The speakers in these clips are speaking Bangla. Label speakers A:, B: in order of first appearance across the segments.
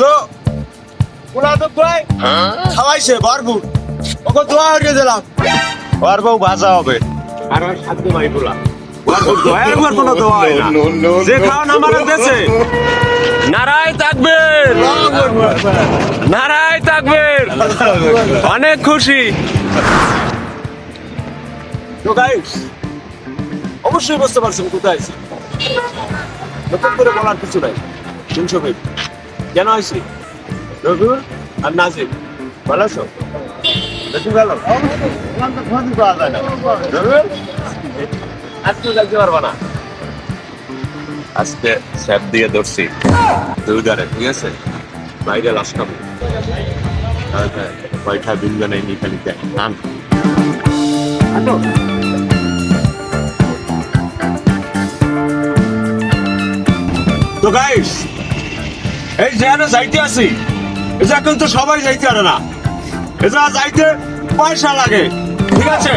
A: তো? ওরা তো কয় খাওয়াইছে ভরপুর। ওকে দোয়া হয়ে দিলাম। ভরপুর ভাজা হবে। আর ওই সাধ্য ভাই বলা ভরপুর কোনো দোয়া হয় না। যে খাওয়ান আমার দেশে।
B: নারায় থাকবেন নারায় থাকবেন অনেক খুশি।
A: তো গাইস অবশ্যই বুঝতে পারছেন কোথায় নতুন করে বলার কিছু নাই। তিনশো ফিট কেন আইছি রবিউল আর নাজিব ভালো
B: স্যাপ দিয়ে ধরছি। ঠিক আছে? বাইরে দেখ নান।
A: তো গাইস এই যেখানে যাইতে আছি। এটা কিন্তু সবাই যাইতে পারে না। এটা যাইতে পয়সা লাগে, ঠিক আছে?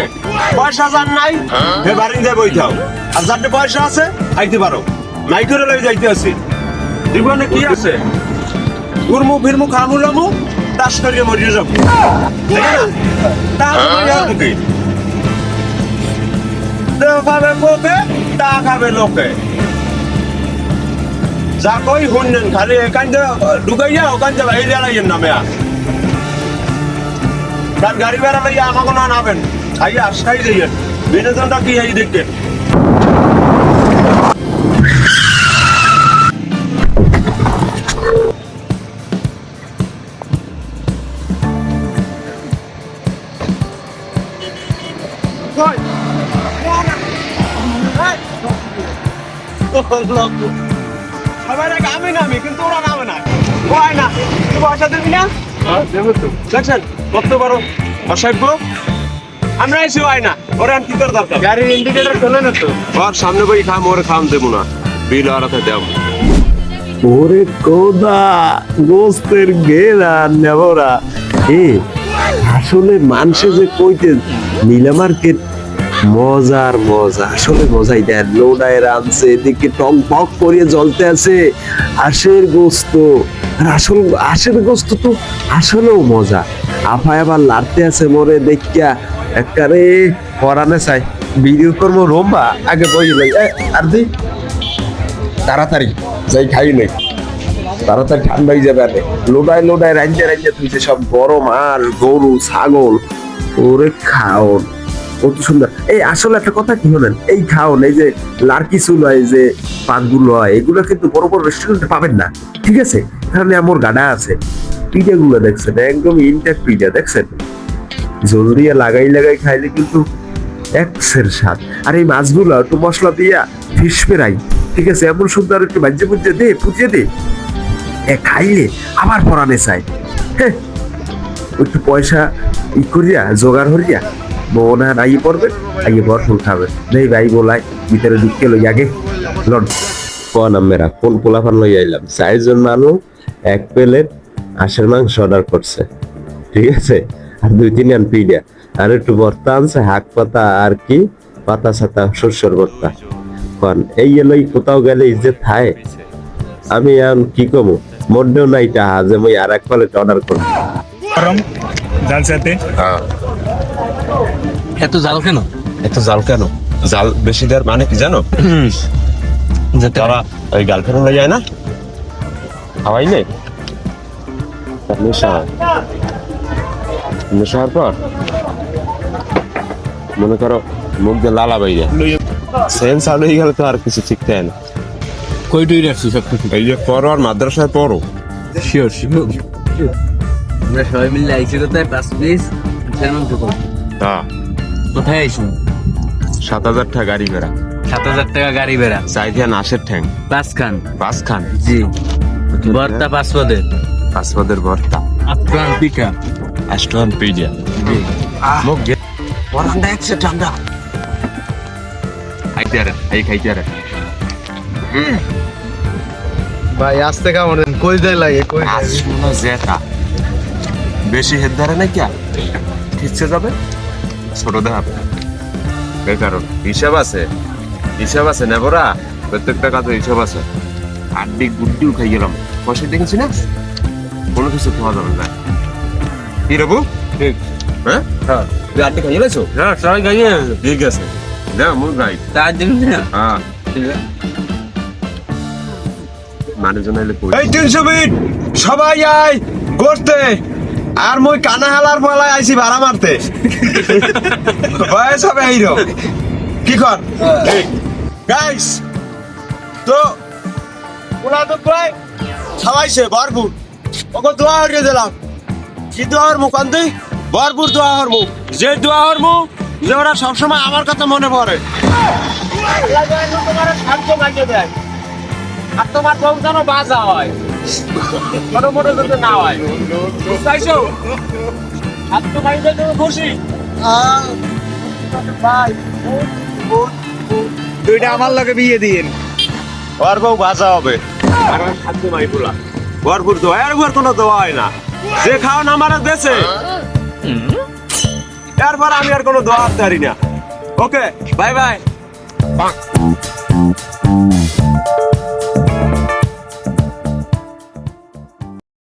A: পয়সা যার নাই, হে বারিন্দে বইতাও আর যার পয়সা আছে, আইতে পারো। নাই করে লই যাইতে আছি। জীবনে কি আছে? ঘুরমু ফিরমু, খামু লামু তাস করিয়ে মরিয়ে যাব। তা তা খাবে লোকে। যা কই শুনলেন খালি এখান ঢুকাইয়া ওখান থেকে বাইরে লাইয়েন নামে তার গাড়ি বেড়া লইয়া আমাকে না নামেন আইয়া আসাই যাইয়েন বিনোদনটা কি এই দেখবেন সবাই আগে আমি নামি কিন্তু ওরা নামে না। হয় না। তুই পয়সা দিবি না দেখছেন কত বড় অসভ্য। আমরা এসে হয় না। ওরা আর কি করে দরকার?
C: গাড়ির ইন্ডিকেটর খোলে না তো?
B: ওর সামনে বই খাম ওরে খাম দেবো না। বিল আরাতে দেব।
D: ওরে কোদা গোস্তের গেরা নেবরা। এ আসলে মানুষে যে কইতে নীলা মার্কেট মজার মজা, আসলে মজাই দেন। লোডায় আনছে, এদিকে টক বক করিয়ে জ্বলতে আছে। হাঁসের গোস্ত। আর আসল হাঁসের গোস্ত তো আসলেও মজা। আফায় আবার লাড়তে আছে মরে, দেখিয়া একবারে পরানে চাই। ভিডিও করব রোম্বা, আগে বই আর দি, তাড়াতাড়ি, যাই খাই নেই তাড়াতাড়ি ঠান্ডা হয়ে যাবে আরে লোডায় লোডায় রাঞ্জে রাঞ্জে তুইছে সব গরম আর গরু, ছাগল, ওরে খাওন। কত সুন্দর। এই আসলে একটা কথা কি হলেন? এই খাওন, এই যে লার্কি চুল হয় যে পাকগুলো হয়, এগুলো কিন্তু বড় বড় রেস্টুরেন্টে পাবেন না। ঠিক আছে? এখানে আমার গাডা আছে। পিঠা গুলো দেখছেন, একদম ইনটেক্ট পিঠা, দেখছেন? জলদিয়া লাগাই লাগাই খাইলে কিন্তু একসের স্বাদ। আর এই মাছগুলো, একটু মশলা দিয়া ফিস ফেরাই ঠিক আছে? এমন সুন্দর একটু বাজ্যে বুঝে দে পুজিয়ে দে। এ খাইলে আবার পরানে চাই হ্যাঁ একটু পয়সা ই করিয়া, জোগাড় হরিয়া মনে হয় আইয়ে পড়বে আইয়ে পর ফুল খাবে নেই ভাই বলাই ভিতরে ঢুকে লই আগে। লন কোন আমেরা কোন পোলাপান লই আইলাম? চারজন মানুষ এক প্লেট হাঁসের মাংস অর্ডার করছে। ঠিক আছে? আর দুই তিন আন পিডিয়া আর একটু ভর্তা আনছে হাক পাতা আর কি? পাতা ছাতা শস্যর ভর্তা। কন এই এলোই কোথাও গেলে ইজ্জত থায়। আমি এখন কি কমু? মধ্যেও নাই টাহা যে মই আর এক প্লেট অর্ডার করব।
C: গরম জাল সাথে?
E: এত জাল কেন?
B: এত জাল কেন? জাল বেশি দেওয়ার মানে কি জানো?
E: যাতে
B: তারা ওই গার্লফ্রেন্ড হয়ে যায় না? খাওয়াই নেই নেশা। হয়। নেশা হওয়ার পর মনে করো মুখ দিয়ে লালা বাইরে। সেন্স চালু হয়ে গেলে তো আর কিছু ঠিক থাকে না।
E: কই টই রাখছি সব কিছু?
B: এই যে পড়ো আর মাদ্রাসায় পড়ো।
E: শিওর শিওর আমরা সবাই মিলে আইছি কোথায়? পাঁচ প্লিজ মাংস খাব।
B: হ্যাঁ
E: কোথায় আইসুন
B: সাত হাজার টাকা গাড়ি বেড়া।
E: সাত হাজার টাকা গাড়ি বেড়া।
B: চাই দিয়ে নাশের ঠ্যাং।
E: পাঁচ খান
B: পাঁচ খান
E: জি বর্তা পাঁচ পদের
B: পাঁচপদের ভর্তা
E: আফগান পিকা।
B: আষ্টন পিডিয়া।
E: জি।
B: মুখ গে পরান্দা একশো ঠান্ডা খাইতে আরে এই খাইতে আরে।
C: ভাই আসতে কেমন কই দেয় লাগে কই
B: আজ জেতা। বেশি হেদ ধরে না কি ঠিকছে যাবে? ছোট কারণ হিসাব আছে হিসাব আছে নেবরা প্রত্যেকটা কাজে হিসাব আছে। হাড্ডি গুড্ডিও খাই গেলাম। পয়সা দেখেছি না? কোনো কিছু খাওয়া যাবে না। কি রবু হ্যাঁ?
E: হ্যাঁ।
B: তুই হাড্ডি খাই গেছো?
E: হ্যাঁ সবাই গাইয়ে
B: ঠিক আছে। না মুখ
E: তার জন্য
B: হ্যাঁ। মানুষজন এলে কই?
A: এই তিনশো মিনিট সবাই আয় করতে আর মই কানা হালার পালায় আইছি ভাড়া মারতে। বয়স হবে হিরো কি কর? গাইস তো ওনা তো প্রায় সবাইছে ভরপুর। ওকে দোয়া হরিয়ে দিলাম। কি দোয়া হর মুখ আনতে ভরপুর দোয়া হর মুখ যে দোয়া হর মুখ যে ওরা সবসময় আমার কথা মনে পড়ে। তোমার শান্ত লাগিয়ে দেয়। আর তোমার বউ যেন বাজা হয়। ছোট মোটো যাতে না হয়। চাইছো? আর তো খুশি। ভাই
C: দুইটা আমার লগে বিয়ে দিন
A: ওর বউ বাজা হবে। আর খাদ্য মাই বলা। ভরপুর দোয়া আর ওর কোনো দোয়া হয় না। যে খাওয়ান আমার দেশে এরপর আমি আর কোনো দোয়া হাতে পারি না। Okay bye bye.